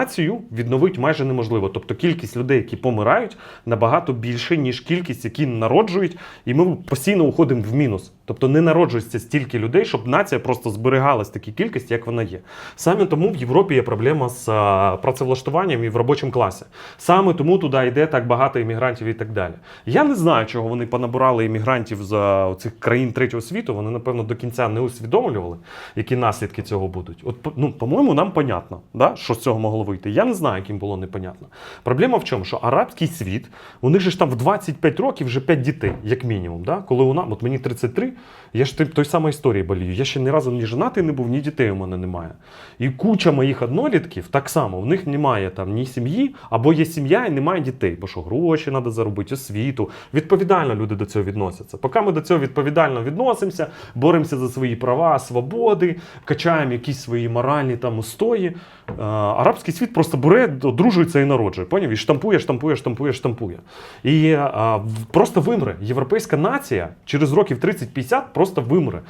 націю відновити майже неможливо. Тобто кількість людей, які помирають, набагато більше, ніж кількість, які народжують, і ми постійно уходимо в мінус. Тобто не народжується стільки людей, щоб нація просто зберігалась в такій кількості, як вона є. Саме тому в Європі є проблема з а, працевлаштуванням і в робочому класі. Саме тому туди йде так багато іммігрантів і так далі. Я не знаю, чого вони понабирали іммігрантів з цих країн третього світу. Вони, напевно, до кінця не усвідомлювали, які наслідки цього будуть. От, ну, по-моєму, нам понятно, да, що з цього могло вийти. Я не знаю, яким було непонятно. Проблема в чому? Що арабський світ, у них же ж там в 25 років вже 5 дітей, як мінімум. Да? Коли у от мені 33, я ж той самої історії болію. Я ще ні разу ні женатий не був, ні дітей у мене немає. І куча моїх однолітків так само, в них немає там ні сім'ї, або є сім'я і немає дітей, бо що гроші треба заробити, освіту. Відповідально люди до цього відносяться. Поки ми до цього відповідально відносимося, боремося за свої права, свободи, качаємо якісь свої моральні там устої. е, Арабський світ просто бере, одружується і народжує. Поняв? І штампує, штампує, штампує, штампує. І а, просто вимре. Європейська нація через років 30-50 просто вимре.